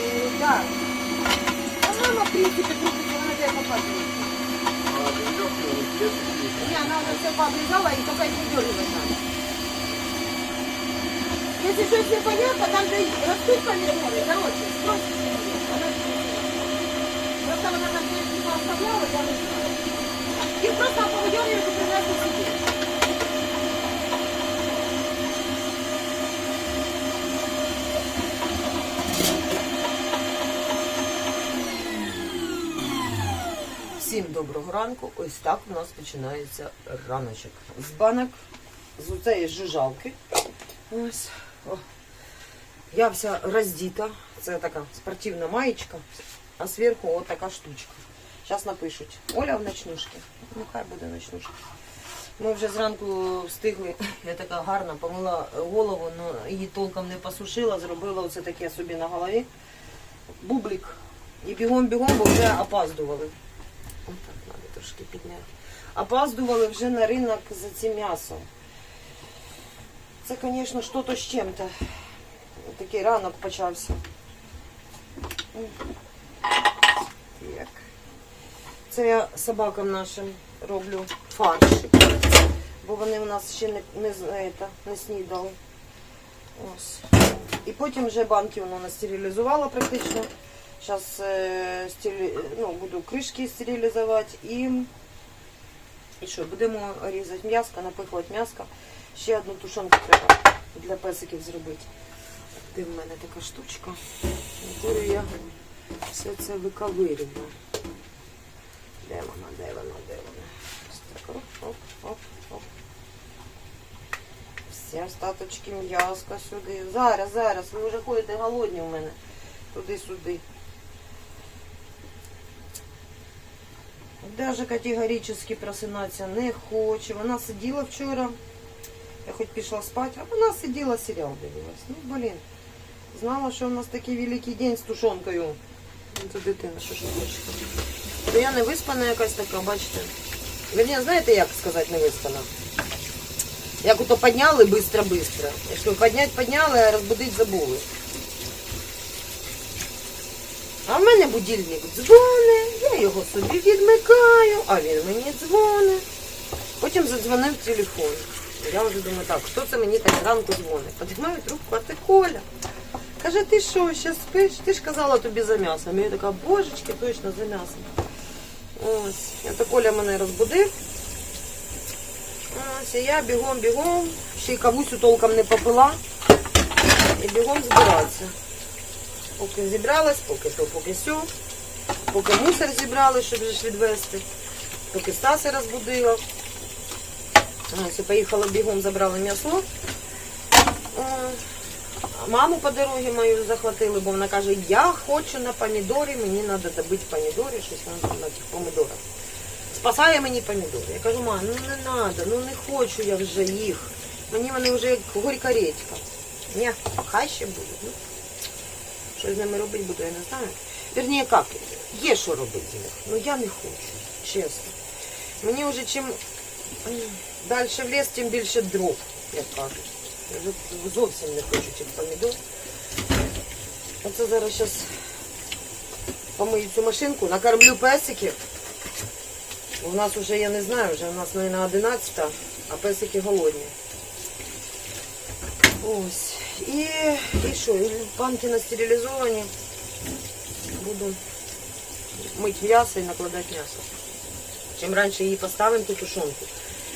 Е, да. Вона, в принципі, крутиться, вона де попадає. А веревки у них є такі? Не, она уже все пообрезала и только их выдергивать надо. Если что-то непонятно, там же растут помидоры, короче, спросите ее. Она не знает. Просто она там типа оставляла, я не знаю. И просто повыдергивают и приносят себе. Всім доброго ранку. Ось так у нас починається раночок. З банок, з цієї жужалки. Ось. О. Я вся роздіта. Це така спортивна маєчка, а зверху от така штучка. Зараз напишуть. Оля в ночнушці. Нехай буде ночнушка. Ми вже зранку встигли, я така гарна, помила голову, але її толком не посушила, зробила оце таке собі на голові. Бублик. І бігом-бігом, бо вже опаздували. Ось так треба трошки підняти. Опаздували вже на ринок за цим м'ясом. Це, звісно, щось з чим-то. Такий ранок почався. Так. Це я собакам нашим роблю фаршик. Бо вони у нас ще не, не, знаєте, не снідали. Ось. І потім вже банки воно настерилізувала практично. Зараз е, стері... ну, буду кришки стерилізувати і, і що, будемо різати м'яско, напихувати м'яско. Ще одну тушонку треба для песиків зробити. Де в мене така штучка, якою я все це виковирюю. Де вона, де вона, де вона? Ось так, оп, оп, оп, оп. Всі остаточки м'яска сюди. Зараз, зараз, ви вже ходите голодні у мене. Туди-сюди. Даже категорично просинатися не хоче. Вона сиділа вчора. Я хоч пішла спати, а вона сиділа, серіал дивилась. Ну, блін. Знала, що у нас такий великий день з тушонкою. Це дитина, що ж хоче. То я не виспана якась така, бачите. Верні, знаєте, як сказати не виспана? Як ото підняли быстро-быстро. Якщо підняти підняли, а розбудити забули. А в мене будильник дзвонить, я його собі відмикаю, а він мені дзвонить. Потім задзвонив телефон. Я вже думаю, так, хто це мені так зранку дзвонить? Подимаю трубку, а це Коля. Каже, ти що, ще спиш? Ти ж казала тобі за м'ясом. Я така, божечки, точно за м'ясом. Ось, це Коля мене розбудив. Ось, і я бігом-бігом, ще й кавусю толком не попила. І бігом збиратися. Поки зібралась, поки то, поки сьо, поки мусор зібрали, щоб ж відвезти, поки Стаса розбудила. Ось, поїхала бігом, забрала м'ясо. Маму по дорозі мою захватили, бо вона каже, я хочу на помідорі, мені треба добити помідори, щось там на тих помідорах. Спасає мені помідори. Я кажу, мам, ну не треба, ну не хочу я вже їх. Мені вони вже як горька редька. Ні, хай ще будуть. Що з ними робити буду, я не знаю. Вірніше, як, є що робити з них. Ну я не хочу, чесно. Мені вже чим далі в ліс, тим більше дров, як кажуть. Я вже зовсім не хочу цих помідор. Оце зараз зараз помию цю машинку, накормлю песиків. У нас вже, я не знаю, вже у нас, мабуть, 11, а песики голодні. Ось. І, і що? І банки настерилізовані. Буду мити м'ясо і накладати м'ясо. Чим раніше її поставимо, ту тушонку,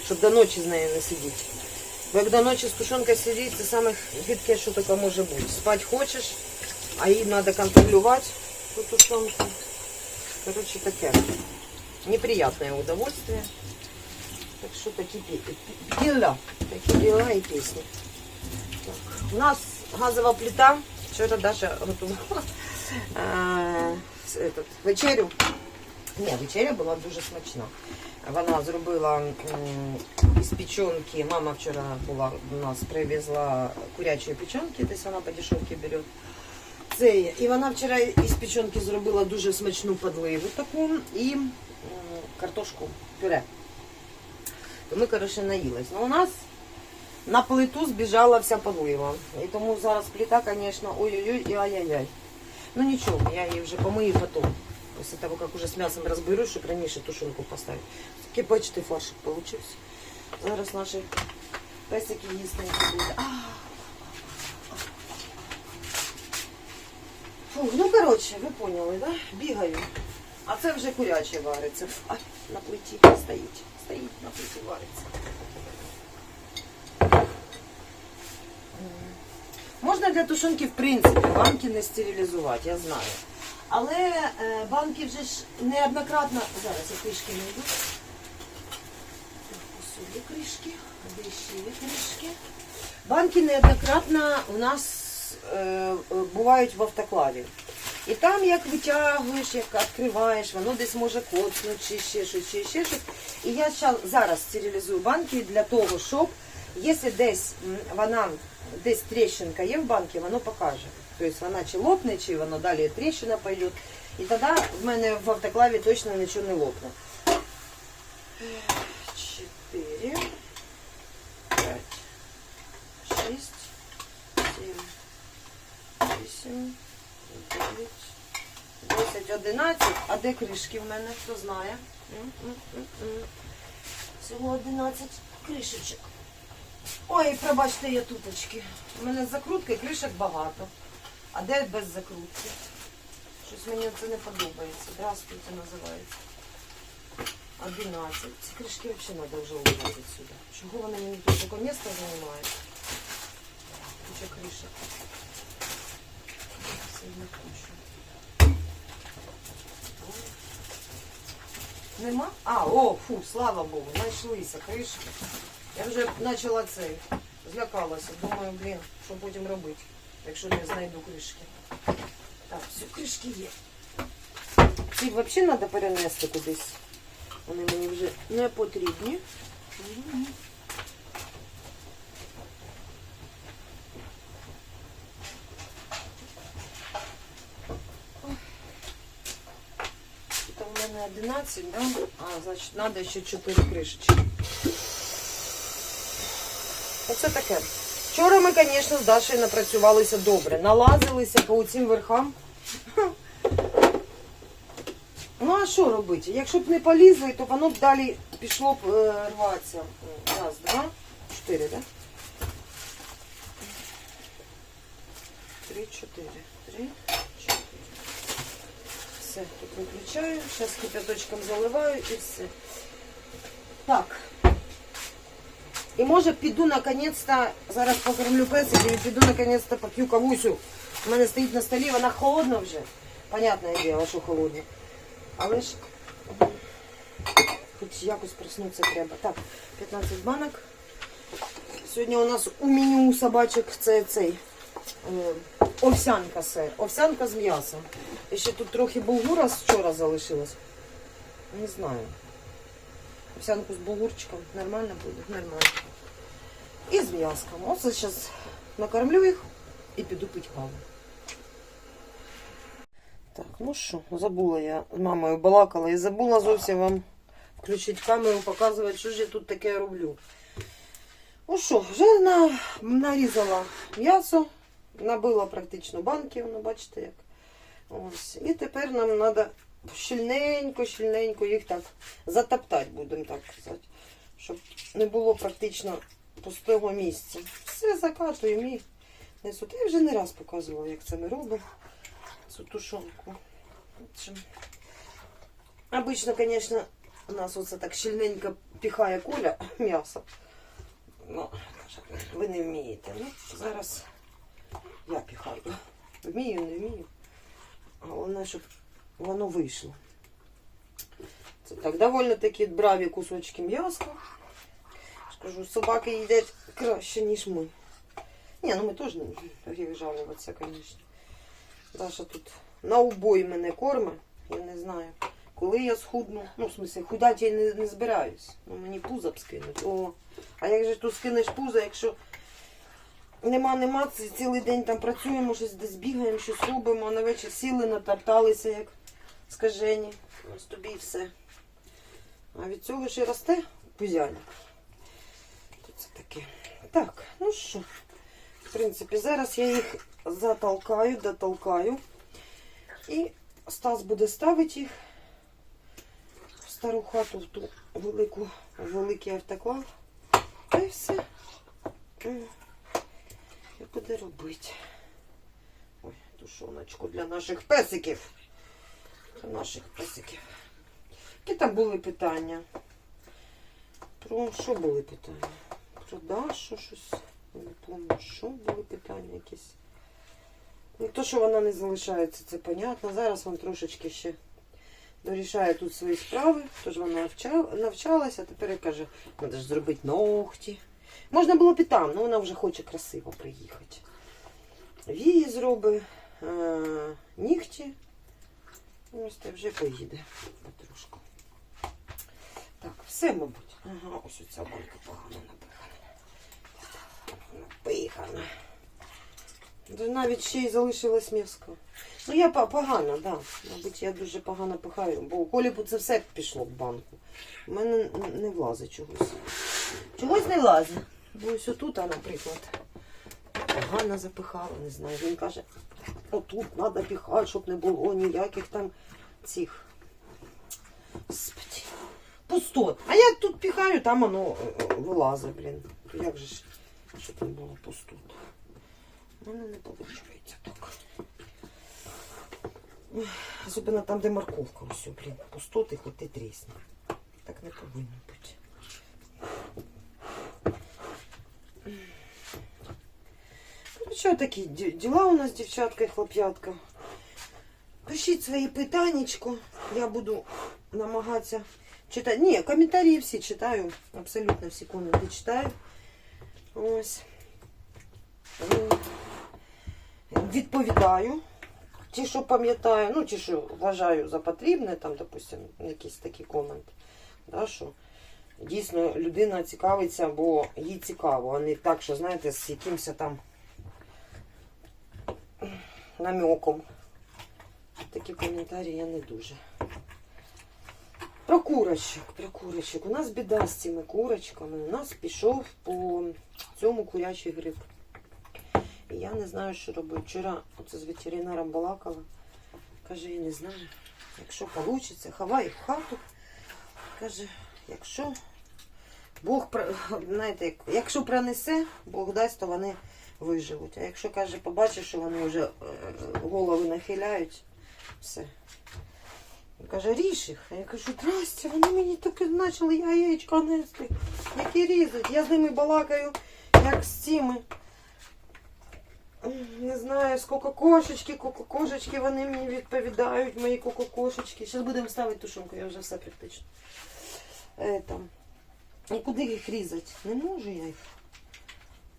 щоб до ночі з нею не сидіти. Бо як до ночі з тушонкою сидіти, це саме гидке, що таке може бути. Спати хочеш, а її треба контролювати, ту тушонку. Коротше, таке. Неприятное удовольствие. Так що такі пі- діла, такі діла і пісні. Так. У нас газова плита. Вчора Даша готувала этот, вечерю. Ні, вечеря була дуже смачна. Вона зробила із печенки. Мама вчора була у нас привезла курячої печенки, десь вона по дешевці бере. Це є. І вона вчора із печенки зробила дуже смачну подливу таку і картошку пюре. То ми, коротше, наїлись. Ну, у нас на плиту збіжала вся полива. І тому зараз плита, звісно, ой-ой-ой і ай-яй-яй. Ну нічого, я її вже помию потом. Після того, як уже з м'ясом розберусь, щоб раніше тушонку поставити. Такий бачите, фаршик получився. Зараз наші песики їсти не будуть. А. Ну коротше, ви поняли, да? Бігаю. А це вже куряче вариться. А, на плиті стоїть. Стоїть на плиті вариться. Можна для тушонки, в принципі, банки не стерилізувати, я знаю. Але е, банки вже ж неоднократно. Зараз я кришки не йду. Ось кришки, де ще кришки. Банки неоднократно у нас е, бувають в автоклаві. І там, як витягуєш, як відкриваєш, воно десь може коцнути, чи ще щось, чи ще щось. І я зараз стерилізую банки для того, щоб, якщо десь вона, десь тріщинка є в банці, воно покаже. Тобто вона чи лопне, чи воно далі тріщина пойде. І тоді в мене в автоклаві точно нічого не лопне. Чотири, п'ять, шість, сім, вісім, дев'ять, десять, одинадцять. А де кришки в мене? Хто знає? Всього одинадцять кришечок. Ой, пробачте, я туточки. У мене з закруткою кришок багато. А де без закрутки? Щось мені це не подобається. Здравствуйте, називається. 11. Ці кришки взагалі треба вже убрати сюди. Чого вони мені тут таке місце займають? Куча кришок. Нема? А, о, фу, слава Богу, знайшлися кришки. Я вже почала цей, злякалася. Думаю, блін, що потім робити, якщо не знайду кришки. Так, все, кришки є. Ці взагалі треба перенести кудись. Вони мені вже не потрібні. Це у мене 11, да? А, значить, треба ще 4 кришечки. Оце таке. Вчора ми, звісно, з Дашею напрацювалися добре. Налазилися по цим верхам. Ну а що робити? Якщо б не полізли, то воно б далі пішло б е, рватися. Раз, два, чотири, так? Три, чотири. Три, чотири. Все, тут виключаю. Зараз кипяточком заливаю і все. Так. І може піду наконець-то, зараз покормлю песиків і піду наконець-то поп'ю кавусю. У мене стоїть на столі, вона холодна вже. Понятне діло, що холодна. Але ж хоч якось проснутися треба. Так, 15 банок. Сьогодні у нас у меню собачок це цей е, овсянка сир. Овсянка з м'ясом. І ще тут трохи булгура з вчора залишилось. Не знаю. Овсянку з булгурчиком нормально буде? Нормально. І з м'яском. Оце зараз накормлю їх і піду пити каву. Так, ну що, забула я мамою балакала і забула зовсім вам включити камеру, показувати, що ж я тут таке роблю. Ну що, вже на, нарізала м'ясо, набила практично банки, воно бачите як. Ось. І тепер нам треба щільненько, щільненько їх так затоптати, будемо так казати. Щоб не було практично пустого місця. Все закатуємо і несу. Я вже не раз показувала, як це ми робимо. Цю тушонку. Обично, конечно, у нас оце так щільненько піхає куля м'ясо. Ну, ви не вмієте. Ну, зараз я піхаю. Вмію, не вмію. Головне, щоб воно вийшло. Це так, доволі такі браві кусочки м'яска. Скажу, собаки їдять краще, ніж ми. Ні, ну ми теж не гріх жалуватися, звісно. Даша тут на убой мене корме. Я не знаю. Коли я схудну, ну, в смысле, худати я не, не збираюсь. Ну, мені пузо б скинуть. О, а як же тут скинеш пузо, якщо нема, нема, цілий день там працюємо, щось десь бігаємо, щось робимо, а на вечір сіли, натопталися, як скажені. Ось тобі і все. А від цього ще росте пузяля. Тут це таке. Так, ну що, в принципі, зараз я їх затолкаю, дотолкаю. І Стас буде ставити їх в стару хату, в ту велику, в великий автоклав. Та й все. М. І буде робити. Ой, тушоночку для наших песиків. Наших песиків. Які там були питання? Про що були питання? Про Дашу щось. Не пам'ятаю, що були питання якісь. Ну, то, що вона не залишається, це понятно. Зараз вона трошечки ще дорішає тут свої справи. Тож вона навчала, навчалася, а тепер я каже, треба ж зробити ногті. Можна було б і там, але вона вже хоче красиво приїхати. Вії зробить, е, нігті. Ось та вже поїде потрошку. Так, все, мабуть. Ага, ось оця булька погано напихана. Напихана. Навіть ще й залишилось м'яско. Ну я погано, так. Да. Мабуть, я дуже погано пихаю, бо у Колібу це все пішло в банку. У мене не влазить чогось. Чогось не влазить. Бо ось отут, наприклад, погано запихала, не знаю. Він каже, отут треба піхати, щоб не було ніяких там цих. Господи. Пустот. А я тут піхаю, там воно е, е, вилазить, блін. Як же ж, щоб не було пустот? У мене не виходить так. Особливо там, де морковка, ось, блін, пустоти, хоч ти трісне. Так не повинно бути. Що такі ді- діла у нас, дівчатка і хлоп'ятка? Пишіть свої питаннячко. Я буду намагатися читати. Ні, коментарі всі читаю. Абсолютно всі коменти читаю. Ось. Відповідаю. Ті, що пам'ятаю, ну ті, що вважаю за потрібне, там, допустим, якийсь такий комент. Да, що дійсно людина цікавиться, бо їй цікаво, а не так, що, знаєте, з якимось там намеком. Такі коментарі я не дуже. Про курочок, про курочок. У нас біда з цими курочками. У нас пішов по цьому курячий гриб. І я не знаю, що робити. Вчора оце з ветеринаром балакала. Каже, я не знаю. Якщо вийде, ховай в хату. Каже, якщо Бог знаєте, якщо пронесе, Бог дасть, то вони виживуть. А якщо каже, побачиш, що вони вже е, голови нахиляють, все. Він каже, ріж їх. А я кажу, здрасте, вони мені таки почали яєчка нести. Які різать. Я з ними балакаю, як з цими. Не знаю, з кокошечки, кокошечки, вони мені відповідають, мої кокошечки. Зараз будемо ставити тушонку, я вже все практично. Е, там. І куди їх різати? Не можу я їх.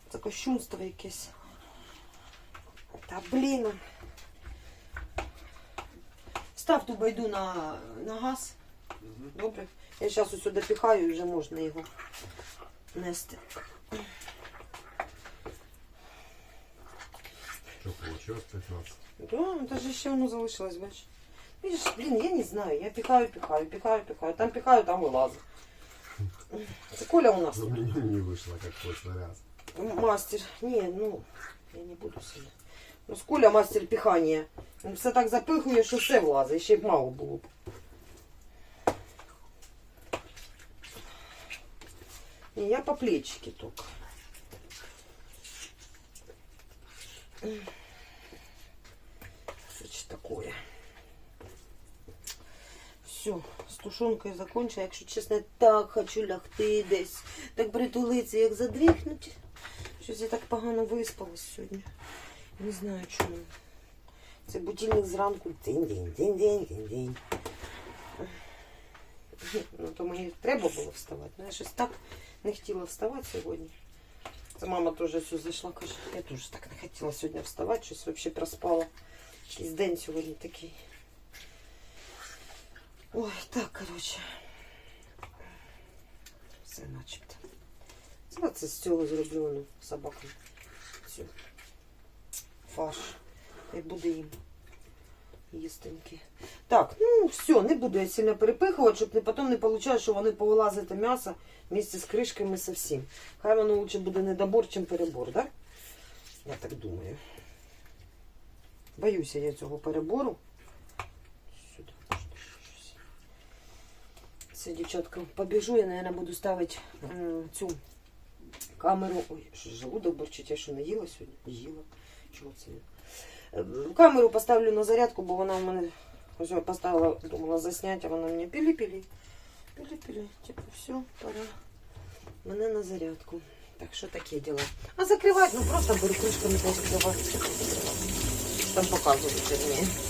Це кощунство якесь. Та блін. Став ту байду на, на газ. Добре. Я зараз ось сюди піхаю і вже можна його нести. Что получилось 15? Да, даже ще воно залишилось, бачиш. Видиш, блін, я не знаю. Я піхаю, піхаю, піхаю, піхаю. Там піхаю, там вилазить. Це Коля у нас Ну, не вышло, как в прошлый раз. Мастер. Ні, ну, я не буду сильно. Ну, з Коля мастер піхання. Він все так запихує, що все влазить. Ще й мало було б. Ні, я по плечики тільки. Что такое? Все, з тушонкою закончила. Якщо чесно, так хочу лягти десь, так притулитися, як задріхнути. Щось я так погано виспалась сьогодні. Не знаю чому. Це будильник зранку. День-день, день-день, день-день. Ну, то мені треба було вставати. Ну, я щось так не хотіла вставати сьогодні. Це мама теж все зайшла, каже, я теж так не хотіла сьогодні вставати, щось взагалі проспала. Якийсь день сьогодні такий. Ой, так, коротше. Все начебто. Це, це з цього зроблено собакам. Все. Фарш. І буде їм. їстенькі. Так, ну все, не буду я сильно перепихувати, щоб не, потім не вийшло, що вони повилазить м'ясо вместе з кришками совсем. Хай воно лучше буде недобор, чим перебор, так? Я так думаю. Боюся я цього перебору. Сюди. Все, дівчатка, побіжу, я, наверное, буду ставити цю камеру. Ой, що желудок борчить, я що не їла сьогодні? Їла. Чого це? Е, Камеру поставлю на зарядку, бо вона в мене ось я поставила, думала засняти, а вона мені пілі-пілі. Пілі-пілі. Типу, все, пора. Мене на зарядку. Так що таке діла. А закривати, ну просто беру кришками та закривати. Там показувати вернее.